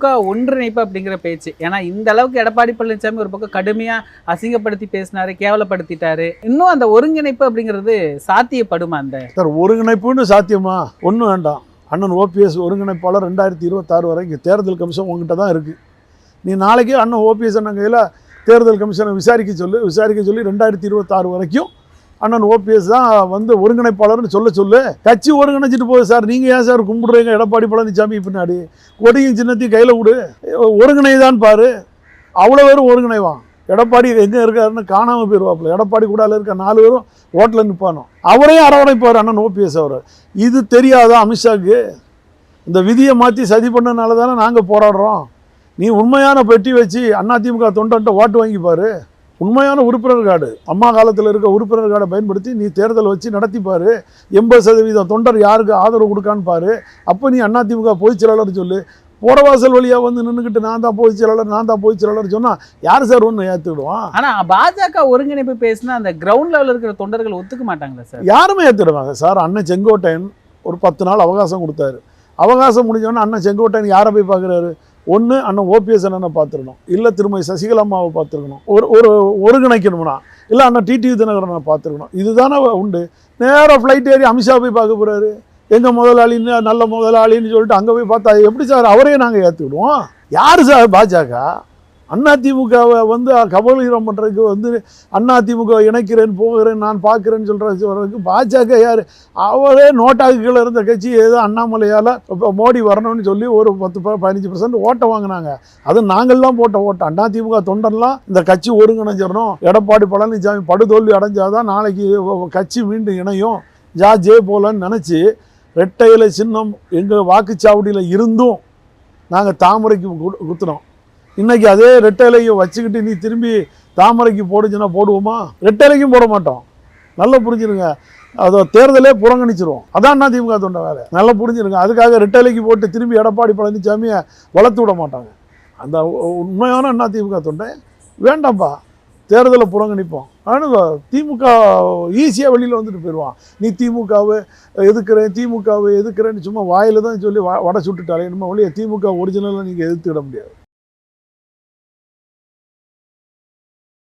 திமுக ஒன்றிணைப்பு அப்படிங்கிற பேச்சு. ஏன்னா இந்த அளவுக்கு எடப்பாடி பழனிசாமி ஒரு பக்கம் கடுமையா அசிங்கப்படுத்தி பேசினாரு கேவலப்படுத்திட்டாரு. இன்னும் அந்த ஒருங்கிணைப்பு அப்படிங்கிறது சாத்தியப்படுமா அந்த? சார் ஒருங்கிணைப்புன்னு சாத்தியமா? ஒன்றும் வேண்டாம். அண்ணன் ஓபிஎஸ் ஒருங்கிணைப்பாளர் ரெண்டாயிரத்தி இருபத்தாறு வரைக்கும் தேர்தல் கமிஷன் உங்ககிட்ட தான் இருக்குது நீ நாளைக்கே அண்ணன் ஓபிஎஸ் அண்ணன் கையில் தேர்தல் கமிஷனை விசாரிக்க சொல்லு விசாரிக்க சொல்லி ரெண்டாயிரத்தி இருபத்தாறு வரைக்கும் அண்ணன் ஓபிஎஸ் தான் வந்து ஒருங்கிணைப்பாளர்னு சொல்ல சொல்லு. கட்சி ஒருங்கிணைச்சிட்டு போகுது சார். நீங்கள் ஏன் சார் கும்பிடுறீங்க? எடப்பாடி பழனிசாமி பின்னாடி. கொடியும் சின்னத்தையும் கையில் விடு. ஒருங்கிணைதான் பாரு. அவ்வளோ பேரும் ஒருங்கிணைவான். எடப்பாடி எங்கே இருக்காருன்னு காணாமல் போயிடுவாப்புல எடப்பாடி கூடால இருக்க நாலு பேரும் ஓட்டில் நிற்பானோ அவரையும் அரவணைப்பார் அண்ணன் ஓபிஎஸ் அவர். இது தெரியாதா அமித்ஷாக்கு? இந்த விதியை மாற்றி சதி பண்ணனால தானே நாங்கள் போராடுறோம். நீ உண்மையான பெட்டி வச்சு அதிமுக தொண்டன்ட்ட ஓட்டு வாங்கிப்பாரு உண்மையான உறுப்பினர் கார்டு. அம்மா காலத்தில் இருக்க உறுப்பினர் கார்டை பயன்படுத்தி நீ தேர்தல் வச்சு நடத்திப்பாரு. எண்பது சதவீதம் தொண்டர் யாருக்கு ஆதரவு கொடுக்கான்னு பாரு. அப்போ நீ அதிமுக பொதுச் செயலாளர் சொல்லு. போடவாசல் வழியாக வந்து நின்றுக்கிட்டு நான் தான் பொதுச் செயலாளர் நான் தான் பொதுச் செயலாளர் சொன்னால் யார் சார் ஒன்று ஏற்றுக்கிடுவான் ஆனா பாஜக ஒருங்கிணைப்பு பேசினா அந்த கிரவுண்ட் லெவல்ல இருக்கிற தொண்டர்கள் ஒத்துக்க மாட்டாங்களா சார்? யாருமே ஏற்றுடுவாங்க சார். அண்ணன் செங்கோட்டையன் ஒரு பத்து நாள் அவகாசம் கொடுத்தாரு. அவகாசம் முடிஞ்சோடனே அண்ணன் செங்கோட்டையன் யாரை போய் பார்க்குறாரு ஒன்று அண்ணன் ஓபிஎஸ் அண்ணனை பார்த்துருக்கணும். இல்லை திருமதி சசிகலாம்மாவை பார்த்துருக்கணும். ஒரு ஒரு ஒருங்கிணைக்கணும்னா இல்லை அண்ணன் டிடிவி தினகரனை பார்த்துருக்கணும். இதுதானே உண்டு. நேராக ஃப்ளைட் ஏறி அமித்ஷா போய் பார்க்க போகிறாரு எங்கள் முதலாளின்னு நல்ல முதலாளின்னு சொல்லிட்டு அங்கே போய் பார்த்தா எப்படி சார் அவரே நாங்கள் ஏற்றுக்கிடுவோம் யார் சார் பாஜக? அதிமுகவை வந்து கபலீரம் பண்ணுறதுக்கு வந்து அதிமுக இணைக்கிறேன் போகிறேன் நான் பார்க்குறேன்னு சொல்கிறதுக்கு பாஜக யார்? அவரே நோட்டாக்கு கீழே இருந்த கட்சி ஏதோ அண்ணாமலையால் இப்போ மோடி வரணும்னு சொல்லி ஒரு பத்து ப- பதினஞ்சு பர்சன்ட் ஓட்டை வாங்கினாங்க. அது நாங்கள்லாம் போட்ட ஓட்டம் அதிமுக தொண்டன்லாம் இந்த கட்சி ஒருங்கிணைஞ்சிடணும். எடப்பாடி பழனிசாமி படுதோல்வி அடைஞ்சாதான் நாளைக்கு கட்சி மீண்டும் இணையும். ஜா ஜே போலன்னு நினச்சி ரெட்டை இலை சின்னம் எங்கள் வாக்குச்சாவடியில் இருந்தும் நாங்கள் தாமரைக்கு கு- குத்துனோம். இன்னைக்கு அதே ரெட்டை இலையை வச்சுக்கிட்டு நீ திரும்பி தாமரைக்கு போடுச்சுன்னா போடுவோமா? ரெட்டை இலைக்கும் போட மாட்டோம். நல்லா புரிஞ்சிருங்க. அதோ தேர்தலே புறங்கணிச்சிருவோம் அதான் திமுக தொண்டை வேலை நல்லா புரிஞ்சிருங்க. அதுக்காக ரெட்டை இலைக்கு போட்டு திரும்பி எடப்பாடி பழனிசாமியை வளர்த்து விட மாட்டாங்க. அந்த உண்மையான அண்ணா திமுக தொண்டை. வேண்டாம்ப்பா. தேர்தலை புறங்கணிப்போம். ஆனால் திமுக ஈஸியாக வெளியில் வந்துட்டு போயிடுவான். நீ திமுகவை எதுக்குறேன் திமுகவை எதுக்குறேன்னு சும்மா வாயில் தான் சொல்லி வ- வடை சுட்டுட்டாலே நம்ம ஒழிய திமுக ஒரிஜினலாக நீங்கள் எதிர்த்துக்கிட முடியாது.